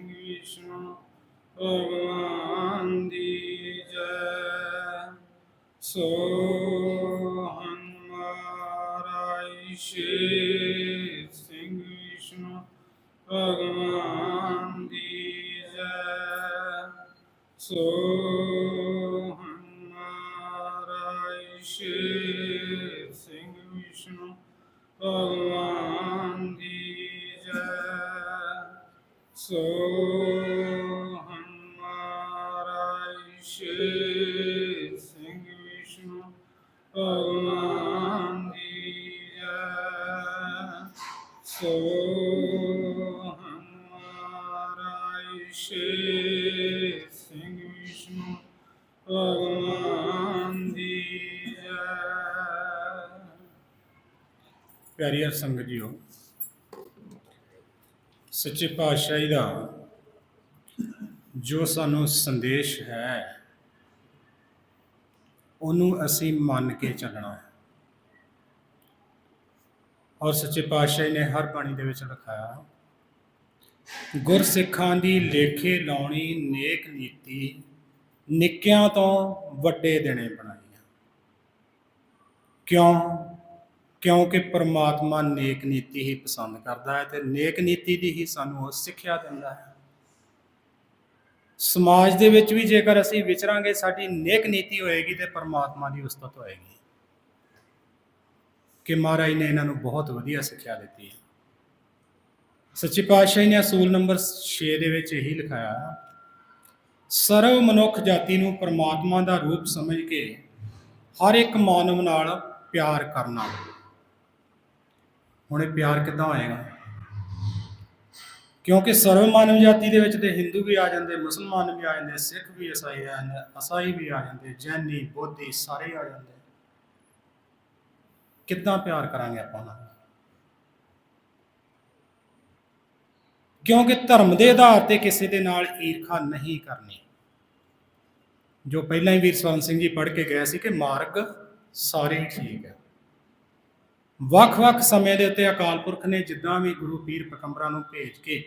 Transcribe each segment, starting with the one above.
ਵਿਸ਼ਨੂੰ ਭਗਵਾਨ ਦੀ ਜੈ। ਸੋ ਹਨਮਾਰਾਈ ਸ਼ੇ ਸਿੰਘ ਵਿਸ਼ਨੂੰ ਭਗਵਾਨ ਦੀ ਜੈ। ਸੋ ਹਨਮਾਰਾਈ ਸ਼ੇਰ ਸਿੰਘ ਵਿਸ਼ਨੂੰ ਭਗਵਾਨ ਸੋ ਹਮਾਰਾ ਸ਼ੇਰ ਸਿੰਘ ਵਿਸ਼ਨੂੰ ਭਗਵਾਨ ਦੀ ਜੈ ਸੋ ਹਮਾਰਾ ਸ਼ੇਰ ਸਿੰਘ ਵਿਸ਼ਨੂੰ ਭਗਵਾਨ ਦੀ ਜੈ ਪਿਆਰੀ ਸੰਗਤ ਜੀਓ ਸੱਚੇ ਪਾਤਸ਼ਾਹੀ ਦਾ ਜੋ ਸਾਨੂੰ ਸੰਦੇਸ਼ ਹੈ, ਉਹਨੂੰ ਅਸੀਂ ਮੰਨ ਕੇ ਚੱਲਣਾ। ਹੈ ਔਰ ਸੱਚੇ ਪਾਤਸ਼ਾਹੀ ਨੇ ਹਰ ਬਾਣੀ ਦੇ ਵਿੱਚ ਲਿਖਾਇਆ, ਗੁਰਸਿੱਖਾਂ ਦੀ ਲੇਖੇ ਲਾਉਣੀ ਨੇਕ ਨੀਤੀ ਨਿੱਕਿਆਂ ਤੋਂ ਵੱਡੇ ਦਿਨੇ ਬਣਾਈਆਂ। ਕਿਉਂ? ਕਿਉਂਕਿ ਪਰਮਾਤਮਾ ਨੇਕ ਨੀਤੀ ਹੀ ਪਸੰਦ ਕਰਦਾ ਹੈ ਤੇ ਨੇਕ ਨੀਤੀ ਦੀ ਹੀ ਸਾਨੂੰ ਉਹ ਸਿੱਖਿਆ ਦਿੰਦਾ ਹੈ। ਸਮਾਜ ਦੇ ਵਿੱਚ ਵੀ ਜੇਕਰ ਅਸੀਂ ਵਿਚਰਾਂਗੇ, ਸਾਡੀ ਨੇਕ ਨੀਤੀ ਹੋਏਗੀ ਤੇ ਪਰਮਾਤਮਾ ਦੀ ਉਸਤਤ ਹੋਏਗੀ। ਕਿ ਮਹਾਰਾਜ ਨੇ ਇਹਨਾਂ ਨੂੰ ਬਹੁਤ ਵਧੀਆ ਸਿੱਖਿਆ ਦਿੱਤੀ ਹੈ। ਸੱਚੀ ਪਾਤਸ਼ਾਹੀ ਨੇ ਅਸੂਲ ਨੰਬਰ 6 ਦੇ ਵਿੱਚ ਇਹੀ ਲਿਖਾਇਆ, ਸਰਵ ਮਨੁੱਖ ਜਾਤੀ ਨੂੰ ਪਰਮਾਤਮਾ ਦਾ ਰੂਪ ਸਮਝ ਕੇ ਹਰ ਇੱਕ ਮਾਨਵ ਨਾਲ ਪਿਆਰ ਕਰਨਾ। ਹੁਣ ਇਹ ਪਿਆਰ ਕਿੱਦਾਂ ਹੋਏਗਾ? ਕਿਉਂਕਿ ਸਰਵ ਮਾਨਵ ਜਾਤੀ ਦੇ ਵਿੱਚ ਤੇ ਹਿੰਦੂ ਵੀ ਆ ਜਾਂਦੇ, ਮੁਸਲਮਾਨ ਵੀ ਆ ਜਾਂਦੇ, ਸਿੱਖ ਵੀ ਈਸਾਈ ਆ ਜਾਂਦੇ ਅਸਾਈ ਵੀ ਆ ਜਾਂਦੇ, ਜੈਨੀ, ਬੋਧੀ ਸਾਰੇ ਆ ਜਾਂਦੇ। ਕਿੱਦਾਂ ਪਿਆਰ ਕਰਾਂਗੇ ਆਪਾਂ ਉਹਨਾਂ ਨਾਲ ਕਿਉਂਕਿ ਧਰਮ ਦੇ ਆਧਾਰ ਤੇ ਕਿਸੇ ਦੇ ਨਾਲ ਈਰਖਾ ਨਹੀਂ ਕਰਨੀ। ਜੋ ਪਹਿਲਾਂ ਹੀ ਵੀਰ ਸਵਰਨ ਸਿੰਘ ਜੀ ਪੜ੍ਹ ਕੇ ਗਏ ਸੀ ਕਿ ਮਾਰਗ ਸਾਰੇ ਠੀਕ ਹੈ। ਵੱਖ-ਵੱਖ ਸਮੇਂ ਦੇ ਉੱਤੇ ਅਕਾਲ ਪੁਰਖ ਨੇ ਜਿੱਦਾਂ ਵੀ ਗੁਰੂ ਪੀਰ ਪਕੰਬਰਾਂ ਨੂੰ ਭੇਜ ਕੇ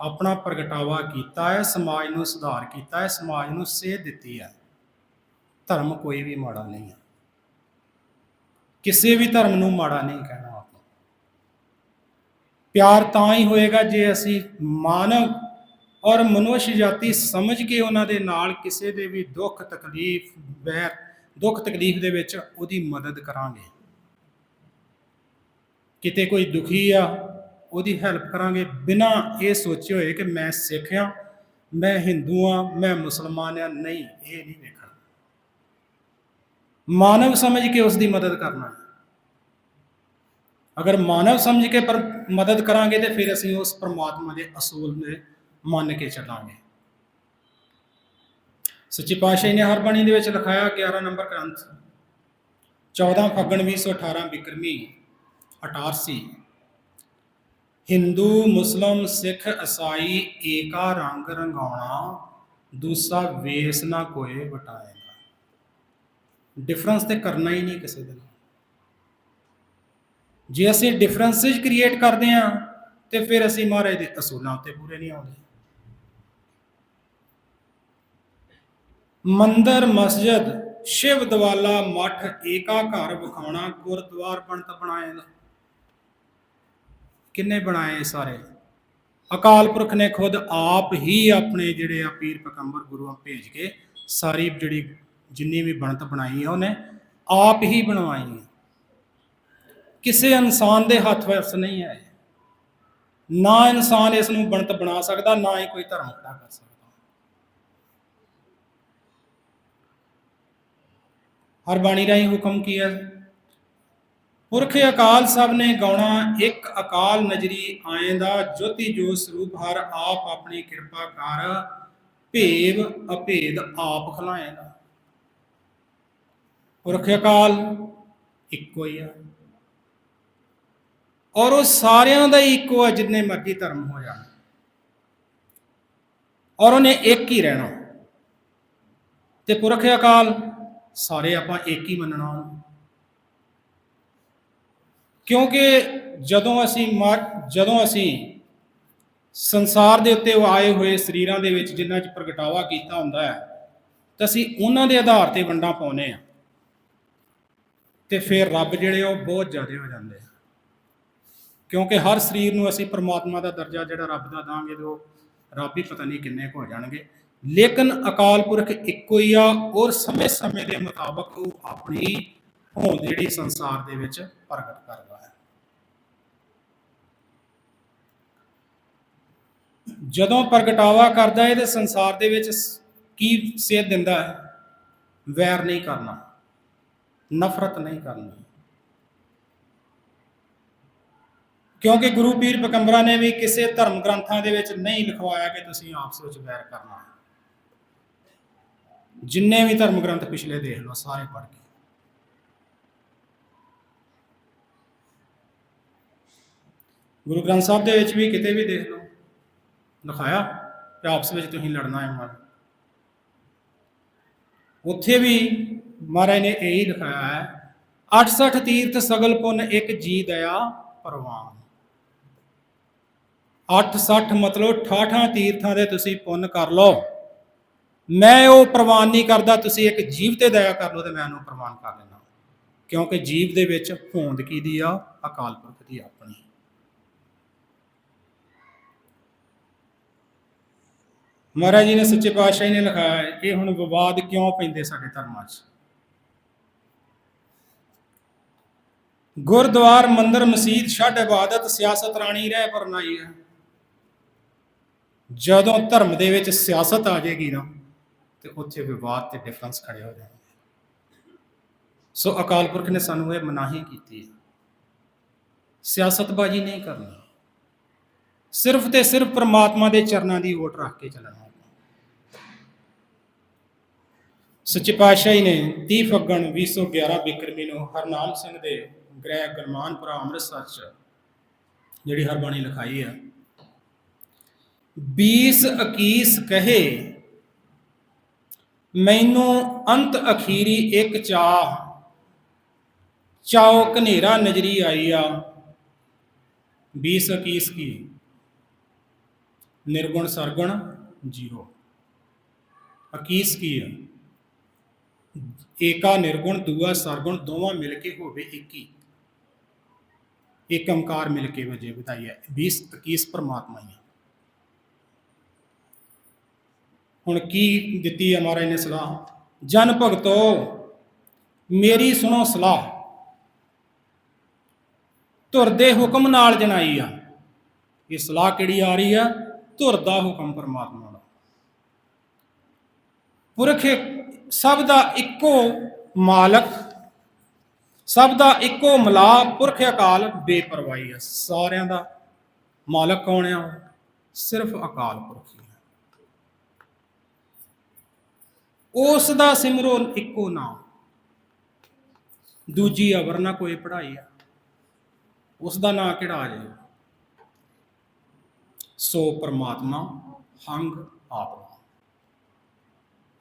ਆਪਣਾ ਪ੍ਰਗਟਾਵਾ ਕੀਤਾ ਹੈ, ਸਮਾਜ ਨੂੰ ਸੁਧਾਰ ਕੀਤਾ ਹੈ, ਸਮਾਜ ਨੂੰ ਸੇਧ ਦਿੱਤੀ ਹੈ, ਧਰਮ ਕੋਈ ਵੀ ਮਾੜਾ ਨਹੀਂ ਹੈ। ਕਿਸੇ ਵੀ ਧਰਮ ਨੂੰ ਮਾੜਾ ਨਹੀਂ ਕਹਿਣਾ ਆਪਾਂ। ਪਿਆਰ ਤਾਂ ਹੀ ਹੋਏਗਾ ਜੇ ਅਸੀਂ ਮਾਨਵ ਔਰ ਮਨੁੱਖ ਜਾਤੀ ਸਮਝ ਕੇ ਉਹਨਾਂ ਦੇ ਨਾਲ ਕਿਸੇ ਦੇ ਵੀ ਦੁੱਖ ਤਕਲੀਫ ਬੈਰ ਦੁੱਖ ਤਕਲੀਫ ਦੇ ਵਿੱਚ ਉਹਦੀ ਮਦਦ ਕਰਾਂਗੇ। ਕਿਤੇ ਕੋਈ ਦੁਖੀ ਆ, ਉਹਦੀ ਹੈਲਪ ਕਰਾਂਗੇ। ਬਿਨਾ ਇਹ ਸੋਚੇ ਹੋਏ ਕਿ ਮੈਂ ਸਿੱਖ ਆ, ਮੈਂ ਹਿੰਦੂ ਆ, ਮੈਂ ਮੁਸਲਮਾਨ ਆ, ਨਹੀਂ, ਇਹ ਨਹੀਂ ਵੇਖਣਾ। ਮਾਨਵ ਸਮਝ ਕੇ ਉਸ ਦੀ ਮਦਦ ਕਰਨਾ ਅਗਰ ਮਾਨਵ ਸਮਝ ਕੇ ਪਰ ਮਦਦ ਕਰਾਂਗੇ ਤੇ ਫਿਰ ਅਸੀਂ ਉਸ ਪਰਮਾਤਮਾ ਦੇ ਅਸੂਲ ਨੇ ਮੰਨ ਕੇ ਚੱਲਾਂਗੇ। ਸੱਚੀ ਪਾਤਸ਼ਾਹੀ ਨੇ ਹਰ ਬਾਣੀ ਦੇ ਵਿੱਚ ਲਿਖਾਇਆ 11 ਨੰਬਰ ਗ੍ਰੰਥ 14 ਫੱਗਣ 2018 ਬਿਕਰਮੀ। 88 ਹਿੰਦੂ, ਮੁਸਲਮ, ਸਿੱਖ, ਈਸਾਈ ਏਕਾ ਰੰਗ ਰੰਗਾਉਣਾ ਦੂਸਰਾ ਵੇਸ ਨਾ ਕੋਏ ਵਟਾਏਗਾ। ਡਿਫਰੈਂਸ ਤੇ ਕਰਨਾ ਹੀ ਨਹੀਂ ਕਿਸੇ ਦੇ ਜੇ ਅਸੀਂ ਡਿਫਰੈਂਸਸ ਕ੍ਰੀਏਟ ਕਰਦੇ ਹਾਂ, ਤੇ ਫਿਰ ਅਸੀਂ ਮਹਾਰਾਜ ਦੇ ਅਸੂਲਾਂ ਉੱਤੇ ਪੂਰੇ ਨਹੀਂ ਆਉਂਦੇ। ਮੰਦਰ, ਮਸਜਿਦ, ਸ਼ਿਵ, ਦਵਾਲਾ, ਮਠ, ਏਕਾ ਘਰ ਵਿਖਾਉਣਾ, ਗੁਰਦੁਆਰ ਬਣਤ ਬਣਾਏਗਾ ਕਿੰਨੇ ਬਣਾਏ ਸਾਰੇ? ਅਕਾਲ ਪੁਰਖ ਨੇ ਖੁਦ ਆਪ ਹੀ ਆਪਣੇ ਜਿਹੜੇ ਆ ਪੀਰ ਪਕੰਬਰ ਗੁਰੂਆਂ ਭੇਜ ਕੇ ਸਾਰੀ ਜਿਹੜੀ ਜਿੰਨੀ ਵੀ ਬਣਤ ਬਣਾਈ ਹੈ ਉਹਨੇ ਆਪ ਹੀ ਬਣਵਾਈ ਹੈ। ਕਿਸੇ ਇਨਸਾਨ ਦੇ ਹੱਥ ਵਸ ਨਹੀਂ ਹੈ ਨਾ ਇਨਸਾਨ ਇਸ ਨੂੰ ਬਣਤ ਬਣਾ ਸਕਦਾ, ਨਾ ਹੀ ਕੋਈ ਧਰਮ ਖੜਾ ਕਰ ਸਕਦਾ। ਹਰ ਬਾਣੀ ਰਾਹੀਂ ਹੁਕਮ ਕੀ ਹੈ? ਪੁਰਖ ਅਕਾਲ ਸਭ ਨੇ ਗਾਉਣਾ, ਇੱਕ ਅਕਾਲ ਨਜਰੀ ਆਏਂਦਾ, ਜੋਤੀ ਜੋ ਸਰੂਪ ਹਰ ਆਪ ਆਪਣੀ ਕਿਰਪਾ ਕਰ ਭੇਵ ਅਭੇਦ ਆਪ ਖਲਾਏਗਾ ਪੁਰਖ ਅਕਾਲ ਇੱਕੋ ਹੀ ਆ। ਔਰ ਉਹ ਸਾਰਿਆਂ ਦਾ ਹੀ ਇੱਕੋ ਆ, ਜਿੰਨੇ ਮਰਜ਼ੀ ਧਰਮ ਹੋ ਜਾਣ। ਔਰ ਉਹਨੇ ਇੱਕ ਹੀ ਰਹਿਣਾ। ਤੇ ਪੁਰਖ ਅਕਾਲ, ਸਾਰੇ ਆਪਾਂ ਇੱਕ ਹੀ ਮੰਨਣਾ ਉਹਨੂੰ। ਕਿਉਂਕਿ ਜਦੋਂ ਅਸੀਂ ਮਰ ਜਦੋਂ ਅਸੀਂ ਸੰਸਾਰ ਦੇ ਉੱਤੇ ਆਏ ਹੋਏ ਸਰੀਰਾਂ ਦੇ ਵਿੱਚ ਜਿਨ੍ਹਾਂ 'ਚ ਪ੍ਰਗਟਾਵਾ ਕੀਤਾ ਹੁੰਦਾ ਹੈ, ਤਾਂ ਅਸੀਂ ਉਹਨਾਂ ਦੇ ਆਧਾਰ ਤੇ ਵੰਡਾਂ ਪਾਉਨੇ ਆ ਤੇ ਫਿਰ ਰੱਬ ਜਿਹੜੇ ਆ ਉਹ ਬਹੁਤ ਜ਼ਿਆਦਾ ਹੋ ਜਾਂਦੇ ਆ। ਕਿਉਂਕਿ ਹਰ ਸਰੀਰ ਨੂੰ ਅਸੀਂ ਪ੍ਰਮਾਤਮਾ ਦਾ ਦਰਜਾ ਜਿਹੜਾ ਰੱਬ ਦਾ ਦਾਂਗੇ ਤੇ ਉਹ ਰੱਬ ਹੀ ਪਤਾ ਨਹੀਂ ਕਿੰਨੇ ਕੁ ਹੋ ਜਾਣਗੇ। ਲੇਕਿਨ ਅਕਾਲ ਪੁਰਖ ਇੱਕੋ ਹੀ ਆ, ਔਰ ਸਮੇਂ-ਸਮੇਂ ਦੇ ਮੁਤਾਬਕ ਉਹ ਆਪਣੀ ਹੋਂਦ ਜਿਹੜੀ ਸੰਸਾਰ ਦੇ ਵਿੱਚ ਪ੍ਰਗਟ ਕਰਦਾ ਹੈ। ਜਦੋਂ ਪ੍ਰਗਟਾਵਾ ਕਰਦਾ ਹੈ ਤੇ ਸੰਸਾਰ ਦੇ ਵਿੱਚ ਕੀ ਸੇਧ ਦਿੰਦਾ ਹੈ? ਵੈਰ ਨਹੀਂ ਕਰਨਾ, ਨਫ਼ਰਤ ਨਹੀਂ ਕਰਨੀ। ਕਿਉਂਕਿ ਗੁਰੂ ਪੀਰ ਪੈਗੰਬਰਾਂ ਨੇ ਵੀ ਕਿਸੇ ਧਰਮ ਗ੍ਰੰਥਾਂ ਦੇ ਵਿੱਚ ਨਹੀਂ ਲਿਖਵਾਇਆ ਕਿ ਤੁਸੀਂ ਆਪਸ ਵਿੱਚ ਵੈਰ ਕਰਨਾ ਹੈ। ਜਿੰਨੇ ਵੀ ਧਰਮ ਗ੍ਰੰਥ ਪਿਛਲੇ ਦੇਖ ਲਓ, ਸਾਰੇ ਪੜ੍ਹ ਕੇ। ਗੁਰੂ ਗ੍ਰੰਥ ਸਾਹਿਬ ਦੇ ਵਿੱਚ ਵੀ ਕਿਤੇ ਵੀ ਦੇਖ ਲਓ ਦਿਖਾਇਆ ਕਿ ਆਪਸ ਵਿੱਚ ਤੁਸੀਂ ਲੜਨਾ ਹੈ ਮਨ ਉੱਥੇ ਵੀ ਮਹਾਰਾਜ ਨੇ ਇਹੀ ਦਿਖਾਇਆ ਹੈ 68 ਤੀਰਥ ਸਗਲ ਪੁੰਨ ਇੱਕ ਜੀ ਦਇਆ ਪ੍ਰਵਾਨ। 860 ਮਤਲਬ 68 ਤੀਰਥਾਂ ਦੇ ਤੁਸੀਂ ਪੁੰਨ ਕਰ ਲਓ। ਮੈਂ ਉਹ ਪ੍ਰਵਾਨ ਨਹੀਂ ਕਰਦਾ, ਤੁਸੀਂ ਇੱਕ ਜੀਵ ਤੇ ਦਇਆ ਕਰ ਲਓ ਤੇ ਮੈਂ ਉਹਨੂੰ ਪ੍ਰਵਾਨ ਕਰ ਲੈਣਾ ਕਿਉਂਕਿ ਜੀਵ ਦੇ ਵਿੱਚ ਹੋਂਦ ਕੀ ਦੀ ਆ? ਅਕਾਲ ਪੁਰਖ ਦੀ ਆਪਣੀ। ਮਹਾਰਾਜ ਜੀ ਨੇ ਸੱਚੇ ਪਾਤਸ਼ਾਹ ਜੀ ਨੇ ਲਿਖਾਇਆ ਹੈ, ਇਹ ਹੁਣ ਵਿਵਾਦ ਕਿਉਂ ਪੈਂਦੇ ਸਾਡੇ ਧਰਮਾਂ 'ਚ? ਗੁਰਦੁਆਰ ਮੰਦਰ ਮਸਜਿਦ ਛੱਡ ਇਬਾਦਤ, ਸਿਆਸਤ ਰਾਣੀ ਰਹਿ ਪਰਨਾਈ ਹੈ। ਜਦੋਂ ਧਰਮ ਦੇ ਵਿੱਚ ਸਿਆਸਤ ਆ ਜਾਏਗੀ ਨਾ, ਤੇ ਉੱਥੇ ਵਿਵਾਦ ਤੇ ਡਿਫਰੈਂਸ ਖੜੇ ਹੋ ਜਾਣਗੇ। ਸੋ ਅਕਾਲ ਪੁਰਖ ਨੇ ਸਾਨੂੰ ਇਹ ਮਨਾਹੀ ਕੀਤੀ ਹੈ। ਸਿਆਸਤਬਾਜ਼ੀ ਨਹੀਂ ਕਰਨੀ। ਸਿਰਫ ਤੇ ਸਿਰਫ ਪ੍ਰਮਾਤਮਾ ਦੇ ਚਰਨਾਂ ਦੀ ਓਟ ਰੱਖ ਕੇ ਚੱਲਣਾ ਹੈ। ਸੱਚੇ ਪਾਤਸ਼ਾਹ ਜੀ ਨੇ 30 ਫੱਗਣ 2011 ਬਿਕਰਮੀ ਨੂੰ ਹਰਨਾਮ ਸਿੰਘ ਦੇ ਗ੍ਰਹਿ ਗਰਮਾਨਪੁਰਾ ਅੰਮ੍ਰਿਤਸਰ ਚ ਜਿਹੜੀ ਹਰਬਾਣੀ ਲਿਖਾਈ ਹੈ 20 21 ਕਹੇ, ਮੈਨੂੰ ਅੰਤ ਅਖੀਰੀ ਇੱਕ ਚਾਹ, ਚਾਉ ਕਨੇਰਾ ਨਜ਼ਰੀ ਆਈ ਆ। 20 21 ਕੀ? ਨਿਰਗੁਣ ਸਰਗੁਣ ਜੀਰੋ 21 ਕੀ ਆ? ਏਕਾ ਨਿਰਗੁਣ, ਦੂਆ ਸਰਗੁਣ, ਦੋਵਾਂ ਮਿਲ ਕੇ ਹੋਵੇ 21 ਇੱਕ ਓੰਕਾਰ ਮਿਲ ਕੇ ਵਜੇ ਬਤਾਈ 20 21 ਪਰਮਾਤਮਾ ਹੀ ਹੁਣ ਕੀ ਦਿੱਤੀ ਹੈ ਮਹਾਰਾਜ ਨੇ ਸਲਾਹ? ਜਨ ਭਗਤੋ, ਮੇਰੀ ਸੁਣੋ ਸਲਾਹ। ਧੁਰ ਦੇ ਹੁਕਮ ਨਾਲ ਜਨਾਈ ਆ। ਇਹ ਸਲਾਹ ਕਿਹੜੀ ਆ ਰਹੀ ਆ? ਧੁਰ ਦਾ ਹੁਕਮ ਪਰਮਾਤਮਾ ਦਾ। ਪੁਰਖ ਸਭ ਦਾ ਇੱਕੋ ਮਾਲਕ, ਸਭ ਦਾ ਇੱਕੋ ਮਲਾ, ਪੁਰਖ ਅਕਾਲ ਬੇਪਰਵਾਹੀ ਹੈ ਸਾਰਿਆਂ ਦਾ ਮਾਲਕ ਕੌਣ ਆ ਉਹ? ਸਿਰਫ ਅਕਾਲ ਪੁਰਖ ਹੀ ਹੈ ਉਸ ਦਾ ਸਿਮਰੋ ਇੱਕੋ ਨਾਮ। ਦੂਜੀ ਅਵਰ ਨਾ ਕੋਈ ਪੜਾਈ ਆ। ਉਸ ਦਾ ਨਾਂ ਕਿਹੜਾ ਆ ਜਾਏ? ਸੋ ਪਰਮਾਤਮਾ, ਹੰਗ ਆਤਮਾ।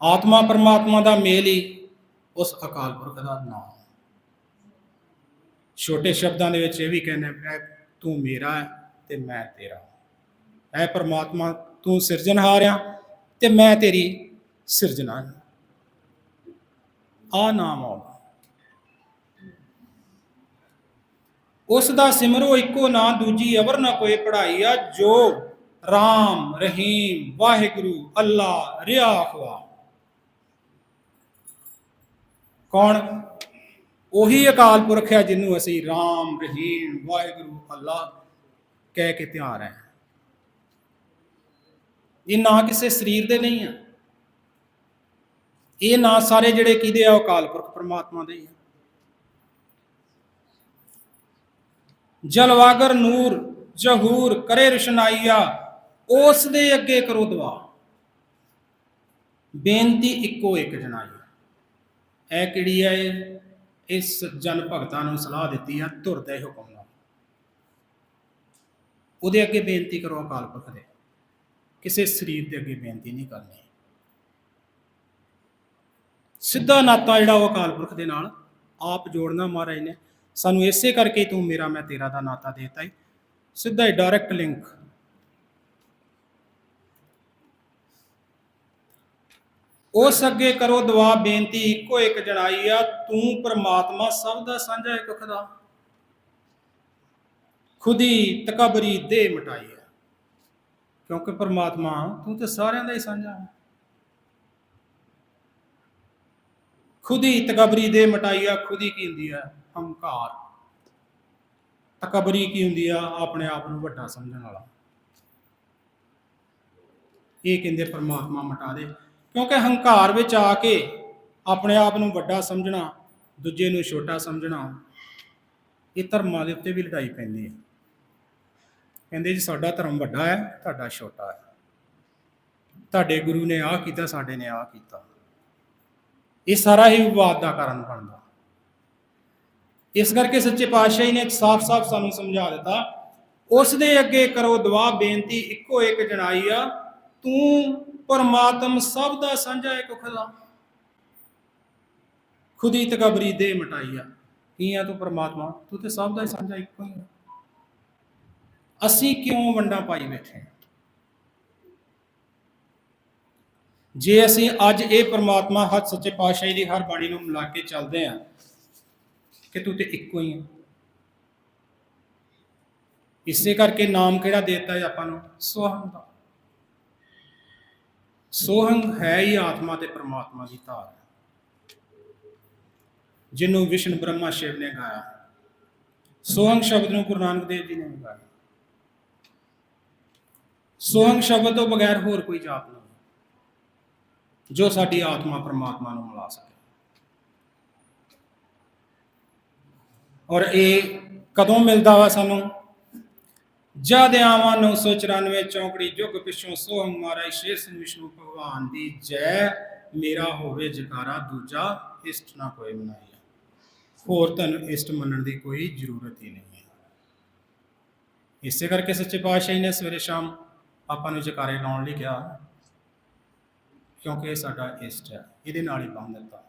ਆਤਮਾ ਪਰਮਾਤਮਾ ਦਾ ਮੇਲ ਹੀ ਉਸ ਅਕਾਲ ਪੁਰਖ ਦਾ ਨਾਮ। ਛੋਟੇ ਸ਼ਬਦਾਂ ਦੇ ਵਿੱਚ ਇਹ ਵੀ ਕਹਿੰਦੇ ਹੈ ਤੂੰ ਮੇਰਾ ਹੈ ਤੇ ਮੈਂ ਤੇਰਾ। ਐ ਪਰਮਾਤਮਾ, ਤੂੰ ਸਿਰਜਣਹਾਰਿਆ ਤੇ ਮੈਂ ਤੇਰੀ ਸਿਰਜਣਾ ਆ ਨਾਮ ਆਉਂਦਾ ਉਸ ਦਾ ਸਿਮਰੋ ਇੱਕੋ ਨਾ, ਦੂਜੀ ਅਵਰ ਨਾ ਕੋਈ ਪੜਾਈ ਆ, ਜੋ ਰਾਮ, ਰਹੀਮ, ਵਾਹਿਗੁਰੂ, ਅੱਲਾ, ਰਿਆ ਖਵਾ ਕੌਣ? ਉਹੀ ਅਕਾਲ ਪੁਰਖ ਹੈ ਜਿਹਨੂੰ ਅਸੀਂ ਰਾਮ, ਰਹੀਮ, ਵਾਹਿਗੁਰੂ, ਅੱਲਾ ਕਹਿ ਕੇ ਧਿਆਨ ਹੈ। ਇਹ ਨਾ ਕਿਸੇ ਸਰੀਰ ਦੇ ਨਹੀਂ ਆ ਇਹ ਨਾਂ ਸਾਰੇ ਜਿਹੜੇ ਕਿਹਦੇ ਆ, ਉਹ ਅਕਾਲ ਪੁਰਖ ਪ੍ਰਮਾਤਮਾ ਦੇ ਹੀ ਆ। ਜਲਵਾਗਰ ਨੂਰ, ਜਹੂਰ, ਕਰੇ ਰਸ਼ਨਾਈਆ ਉਸ ਦੇ ਅੱਗੇ ਕਰੋ ਦੁਆ ਬੇਨਤੀ ਇੱਕੋ ਇੱਕ ਜਨਾਈ ਇਹ ਕਿਹੜੀ ਹੈ? ਇਸ ਜਨ ਭਗਤਾਂ ਨੂੰ ਸਲਾਹ ਦਿੱਤੀ ਆ ਧੁਰ ਦੇ ਹੁਕਮ ਨਾਲ। ਉਹਦੇ ਅੱਗੇ ਬੇਨਤੀ ਕਰੋ, ਅਕਾਲ ਪੁਰਖ ਦੇ। ਕਿਸੇ ਸਰੀਰ ਦੇ ਅੱਗੇ ਬੇਨਤੀ ਨਹੀਂ ਕਰਨੀ। ਸਿੱਧਾ ਨਾਤਾ ਜਿਹੜਾ ਉਹ ਅਕਾਲ ਪੁਰਖ ਦੇ ਨਾਲ ਆਪ ਜੋੜਨਾ ਮਹਾਰਾਜ ਨੇ। ਸਾਨੂੰ ਇਸੇ ਕਰਕੇ ਤੂੰ ਮੇਰਾ, ਮੈਂ ਤੇਰਾ ਦਾ ਨਾਤਾ ਦੇਤਾ ਹੈ ਸਿੱਧਾ ਹੀ ਡਾਇਰੈਕਟ ਲਿੰਕ ਉਸ ਅੱਗੇ ਕਰੋ ਦੁਆ, ਬੇਨਤੀ, ਇੱਕੋ ਇੱਕ ਜਣਾਈ ਆ, ਤੂੰ ਪਰਮਾਤਮਾ ਸਭ ਦਾ ਸਾਂਝਾ ਇੱਕ ਖੁਦਾ। ਖੁਦੀ ਤਕਬਰੀ ਦੇ ਮਟਾਈ ਆ। ਕਿਉਂਕਿ ਪਰਮਾਤਮਾ, ਤੂੰ ਤੇ ਸਾਰਿਆਂ ਦਾ ਹੀ ਸਾਂਝਾ ਹੈ ਖੁਦੀ ਤਕਬਰੀ ਦੇ ਮਟਾਈਆ ਖੁਦੀ ਕੀ ਹੁੰਦੀ ਹੈ ਹੰਕਾਰ। ਤਕਬਰੀ ਕੀ ਹੁੰਦੀ ਆ? ਆਪਣੇ ਆਪ ਨੂੰ ਵੱਡਾ ਸਮਝਣ ਵਾਲਾ। ਇਹ ਕਹਿੰਦੇ ਪਰਮਾਤਮਾ ਮਟਾ ਦੇ। ਕਿਉਂਕਿ ਹੰਕਾਰ ਵਿੱਚ ਆ ਕੇ ਆਪਣੇ ਆਪ ਨੂੰ ਵੱਡਾ ਸਮਝਣਾ, ਦੂਜੇ ਨੂੰ ਛੋਟਾ ਸਮਝਣਾ, ਇਹ ਧਰਮਾਂ ਦੇ ਉੱਤੇ ਵੀ ਲੜਾਈ ਪੈਂਦੀ ਹੈ। ਕਹਿੰਦੇ ਜੀ, ਸਾਡਾ ਧਰਮ ਵੱਡਾ ਹੈ, ਤੁਹਾਡਾ ਛੋਟਾ ਹੈ। ਤੁਹਾਡੇ ਗੁਰੂ ਨੇ ਆਹ ਕੀਤਾ, ਸਾਡੇ ਨੇ ਆਹ ਕੀਤਾ। ਇਹ ਸਾਰਾ ਹੀ ਵਿਵਾਦ ਦਾ ਕਾਰਨ ਬਣਦਾ। ਇਸ ਕਰਕੇ ਸੱਚੇ ਪਾਤਸ਼ਾਹੀ ਨੇ ਸਾਫ਼-ਸਾਫ਼ ਸਾਨੂੰ ਸਮਝਾ ਦਿੱਤਾ ਉਸ ਦੇ ਅੱਗੇ ਕਰੋ ਦੁਆ ਬੇਨਤੀ, ਇੱਕੋ ਇੱਕ ਜਣਾਈ ਆ, ਤੂੰ ਪਰਮਾਤਮ ਸਭ ਦਾ ਸਾਂਝਾ ਇੱਕ ਖੁਦਾ। ਖੁਦੀ ਤਕਬਰੀ ਦੇ ਮਟਾਈ ਕੀ ਆ ਤੂੰ ਪਰਮਾਤਮਾ? ਤੂੰ ਤੇ ਸਭ ਦਾ ਹੀ ਸਾਂਝਾ ਇੱਕੋ ਹੀ ਅਸੀਂ ਕਿਉਂ ਵੰਡਾਂ ਪਾਈ ਬੈਠੇ ਜੇ ਅਸੀਂ ਅੱਜ ਇਹ ਪਰਮਾਤਮਾ ਹੱਥ ਸੱਚੇ ਪਾਤਸ਼ਾਹੀ ਦੀ ਹਰ ਬਾਣੀ ਨੂੰ ਮਿਲਾ ਕੇ ਚੱਲਦੇ ਹਾਂ, ਕਿ ਤੂੰ ਤੇ ਇੱਕੋ ਹੀ ਆ। ਇਸੇ ਕਰਕੇ ਨਾਮ ਕਿਹੜਾ ਦਿੱਤਾ ਹੈ ਆਪਾਂ ਨੂੰ? ਸੋਹੰਗ ਦਾ ਸੋਹੰਗ ਹੈ ਹੀ ਆਤਮਾ ਤੇ ਪਰਮਾਤਮਾ ਦੀ ਧਾਰ ਜਿਹਨੂੰ ਵਿਸ਼ਨ ਬ੍ਰਹਮਾ ਸ਼ਿਵ ਨੇ ਗਾਇਆ। ਸੋਹੰਗ ਸ਼ਬਦ ਨੂੰ ਗੁਰੂ ਨਾਨਕ ਦੇਵ ਜੀ ਨੇ ਵੀ ਗਾਇਆ। ਸੋਹੰਗ ਸ਼ਬਦ ਤੋਂ ਬਗੈਰ ਹੋਰ ਕੋਈ ਜਾਤ ਨਹੀਂ ਜੋ ਸਾਡੀ ਆਤਮਾ ਪਰਮਾਤਮਾ ਨੂੰ ਮਿਲਾ ਸਕੇ। ਔਰ ਇਹ ਕਦੋਂ ਮਿਲਦਾ ਵਾ ਸਾਨੂੰ? ਜਦ ਆਵਾਂ 994 ਚੌਂਕੜੀ ਜੁਗ ਪਿਛੋਂ ਸੋਹੰ ਮਹਾਰਾਜ ਸ਼ੇਰ ਸਿੰਘ ਵਿਸ਼ਨੂੰ ਭਗਵਾਨ ਦੀ ਜੈ ਮੇਰਾ ਹੋਵੇ ਜਕਾਰਾ ਦੂਜਾ ਇਸ਼ਟ ਨਾ ਕੋਈ ਮਨਾਈਆ ਹੋਰ ਤੁਹਾਨੂੰ ਇਸ਼ਟ ਮੰਨਣ ਦੀ ਕੋਈ ਜ਼ਰੂਰਤ ਹੀ ਨਹੀਂ ਹੈ। ਇਸੇ ਕਰਕੇ ਸੱਚੇ ਪਾਤਸ਼ਾਹ ਨੇ ਸਵੇਰੇ ਸ਼ਾਮ ਆਪਾਂ ਨੂੰ ਜਕਾਰੇ ਲਾਉਣ ਲਈ ਕਿਹਾ, ਕਿਉਂਕਿ ਇਹ ਸਾਡਾ ਇਸ਼ਟ ਹੈ, ਇਹਦੇ ਨਾਲ ਹੀ ਬੰਨ ਦਿੱਤਾ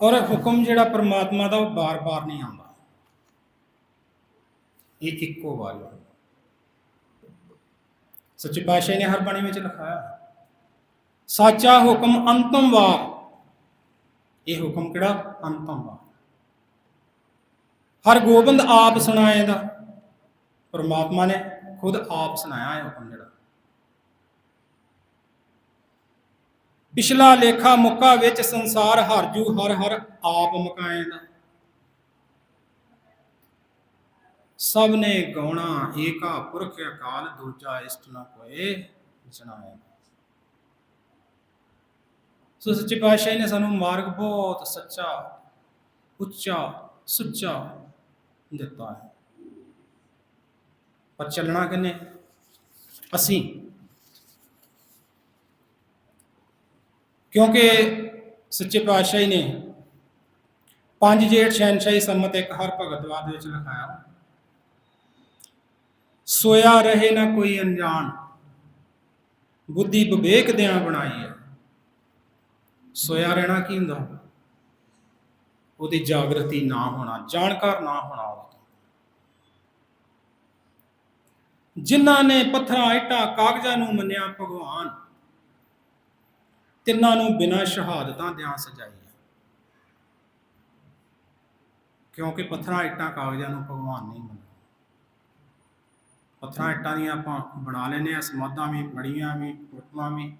ਔਰ ਹੁਕਮ ਜਿਹੜਾ ਪਰਮਾਤਮਾ ਦਾ ਉਹ ਬਾਰ-ਬਾਰ ਨਹੀਂ ਆਉਂਦਾ। ਇਹ ਇੱਕੋ ਵਾਰ ਸੱਚੇ ਪਾਤਸ਼ਾਹ ਨੇ ਹਰ ਬਾਣੀ ਵਿੱਚ ਲਿਖਾਇਆ ਸਾਚਾ ਹੁਕਮ ਅੰਤਮ ਵਾਰ। ਇਹ ਹੁਕਮ ਕਿਹੜਾ? ਅੰਤਮ ਵਾਰ। ਹਰ ਗੋਬਿੰਦ ਆਪ ਸੁਣਾਏਗਾ। ਪਰਮਾਤਮਾ ਨੇ ਖੁਦ ਆਪ ਸੁਣਾਇਆ ਹੈ ਹੁਕਮ ਜਿਹੜਾ। ਪਿਛਲਾ ਲੇਖਾ ਮੁੱਕਾ ਵਿੱਚ ਸੰਸਾਰ ਹਰਜੂ ਹਰ ਹਰ ਆਪ ਮੁਕਾਏਗਾ ਸਭ ਨੇ ਗਾਉਣਾ, ਏਕਾ ਪੁਰਖ ਅਕਾਲ, ਦੂਜਾ ਇਸ਼ਟ ਨਾ ਕੋਏ ਜਣਾਏ। ਸੋ ਸੱਚੇ ਪਾਤਸ਼ਾਹ ਨੇ ਸਾਨੂੰ ਮਾਰਗ ਬਹੁਤ ਸੱਚਾ, ਉੱਚਾ, ਸੁੱਚਾ ਦਿੱਤਾ ਹੈ। ਪਰ ਚੱਲਣਾ ਕਿੰਨੇ? ਅਸੀਂ ਕਿਉਂਕਿ ਸੱਚੇ ਪਾਤਸ਼ਾਹੀ ਨੇ ਪੰਜ ਜੇਠ ਸ਼ਹਿਨਸ਼ਾਹੀ ਸੰਮਤ ਇੱਕ ਹਰ ਭਗਤ ਵਾਦ ਵਿੱਚ ਲਿਖਾਇਆ। ਸੋਇਆ ਰਹੇ ਨਾ ਕੋਈ ਅਣਜਾਣ, ਬੁੱਧੀ ਵਿਵੇਕ ਦਿਆਂ ਬਣਾਈ ਹੈ ਸੋਇਆ ਰਹਿਣਾ ਕੀ ਹੁੰਦਾ? ਉਹਦੀ ਜਾਗਰਤੀ ਨਾ ਹੋਣਾ, ਜਾਣਕਾਰ ਨਾ ਹੋਣਾ ਉਹਦਾ ਜਿਨ੍ਹਾਂ ਨੇ ਪੱਥਰਾਂ, ਇੱਟਾਂ, ਕਾਗਜ਼ਾਂ ਨੂੰ ਮੰਨਿਆ ਭਗਵਾਨ ਤਿੰਨਾਂ ਨੂੰ ਬਿਨਾਂ ਸ਼ਹਾਦਤਾਂ ਦਿਆਂ ਸਜਾਈ ਕਿਉਂਕਿ ਪੱਥਰਾਂ ਇੱਟਾਂ ਕਾਗਜ਼ਾਂ ਨੂੰ ਭਗਵਾਨ ਨਹੀਂ ਮੰਨਦਾ। ਪੱਥਰਾਂ ਇੱਟਾਂ ਦੀਆਂ ਆਪਾਂ ਬਣਾ ਲੈਨੇ ਆ ਸਮਾਧਾਂ ਵੀ ਬੜੀਆਂ ਵੀ, ਫੋਟੋਆਂ ਵੀ।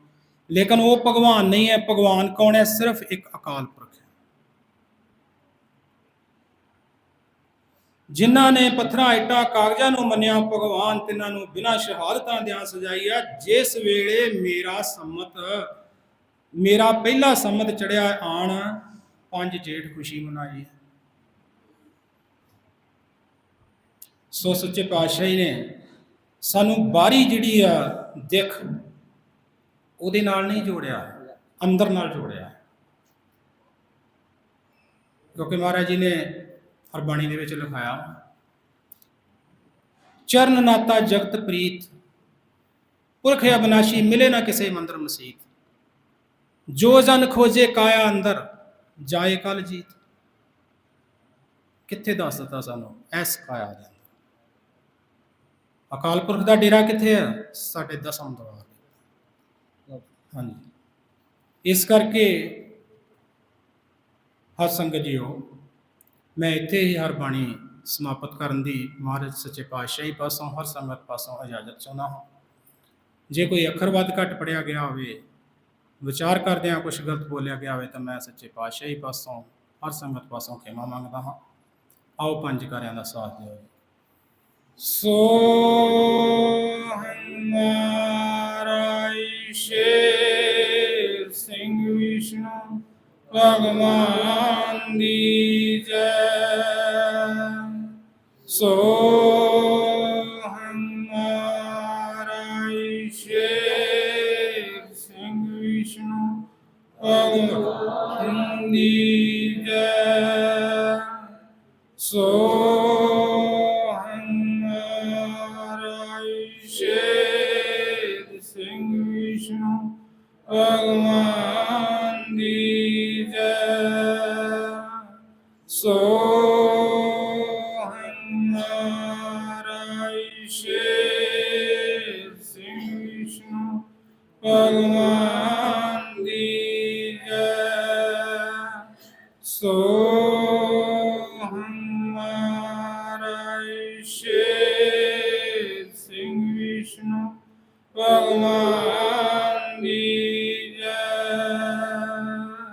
ਲੇਕਿਨ ਉਹ ਭਗਵਾਨ ਨਹੀਂ ਹੈ। ਭਗਵਾਨ ਕੌਣ ਹੈ? ਸਿਰਫ ਇੱਕ ਅਕਾਲ ਪੁਰਖ ਹੈ। ਜਿਨ੍ਹਾਂ ਨੇ ਪੱਥਰਾਂ, ਇੱਟਾਂ, ਕਾਗਜ਼ਾਂ ਨੂੰ ਮੰਨਿਆ, ਭਗਵਾਨ ਤਿੰਨਾਂ ਨੂੰ ਬਿਨਾਂ ਸ਼ਹਾਦਤਾਂ ਦਿਆਂ ਸਜਾਈ ਜਿਸ ਵੇਲੇ ਮੇਰਾ ਸੰਮਤ ਮੇਰਾ ਪਹਿਲਾ ਸੰਮਤ ਚੜਿਆ ਆਣ, ਪੰਜ ਜੇਠ ਖੁਸ਼ੀ ਮਨਾਈ। ਸੋ ਸੱਚੇ ਪਾਤਸ਼ਾਹੀ ਨੇ ਸਾਨੂੰ ਬਾਹਰੀ ਜਿਹੜੀ ਆ, ਦਿੱਖ ਉਹਦੇ ਨਾਲ ਨਹੀਂ ਜੋੜਿਆ, ਅੰਦਰ ਨਾਲ ਜੋੜਿਆ। ਕਿਉਂਕਿ ਮਹਾਰਾਜ ਜੀ ਨੇ ਹਰਬਾਣੀ ਦੇ ਵਿੱਚ ਲਿਖਾਇਆ, ਚਰਨ ਨਾਤਾ ਜਗਤ ਪ੍ਰੀਤ, ਪੁਰਖ ਅਬਨਾਸ਼ੀ ਮਿਲੇ ਨਾ ਕਿਸੇ ਮੰਦਰ ਮਸੀਤ। ਜੋ ਜਨ ਖੋਜੇ ਕਾਇਆ ਅੰਦਰ, ਜਾਏ ਕਲ ਜੀਤ। ਕਿੱਥੇ ਦੱਸ ਦਿੱਤਾ ਸਾਨੂੰ? ਐਸ ਕਾਇਆ ਦੇ ਅੰਦਰ। ਅਕਾਲ ਪੁਰਖ ਦਾ ਡੇਰਾ ਕਿੱਥੇ ਹੈ ਸਾਡੇ ਦਸਮ ਦਵਾਰ ਹਾਂਜੀ। ਇਸ ਕਰਕੇ ਹਰ ਸੰਗਤ ਜੀਓ, ਮੈਂ ਇੱਥੇ ਹੀ ਹਰ ਬਾਣੀ ਸਮਾਪਤ ਕਰਨ ਦੀ ਮਹਾਰਾਜ ਸੱਚੇ ਪਾਤਸ਼ਾਹੀ ਪਾਸੋਂ, ਹਰ ਸੰਗਤ ਪਾਸੋਂ ਇਜਾਜ਼ਤ ਚਾਹੁੰਦਾ ਹਾਂ। ਜੇ ਕੋਈ ਅੱਖਰ ਵੱਧ ਘੱਟ ਪੜਿਆ ਗਿਆ ਹੋਵੇ ਵਿਚਾਰ ਕਰਦਿਆਂ ਕੁਝ ਗਲਤ ਬੋਲਿਆ ਗਿਆ ਹੋਵੇ ਤਾਂ ਮੈਂ ਸੱਚੇ ਪਾਤਸ਼ਾਹੀ ਪਾਸੋਂ, ਹਰ ਸੰਗਤ ਪਾਸੋਂ ਖਿਮਾ ਮੰਗਦਾ ਹਾਂ। ਆਓ ਪੰਜ ਕਾਰਿਆਂ ਦਾ ਸਾਥ ਦਿਓ। ਸੋ ਹਮਾਰਾ ਸ਼ੇਰ ਸਿੰਘ ਵਿਸ਼ਨੂੰ ਭਗਵਾਨ ਦੀ ਜੈ। ਸੋ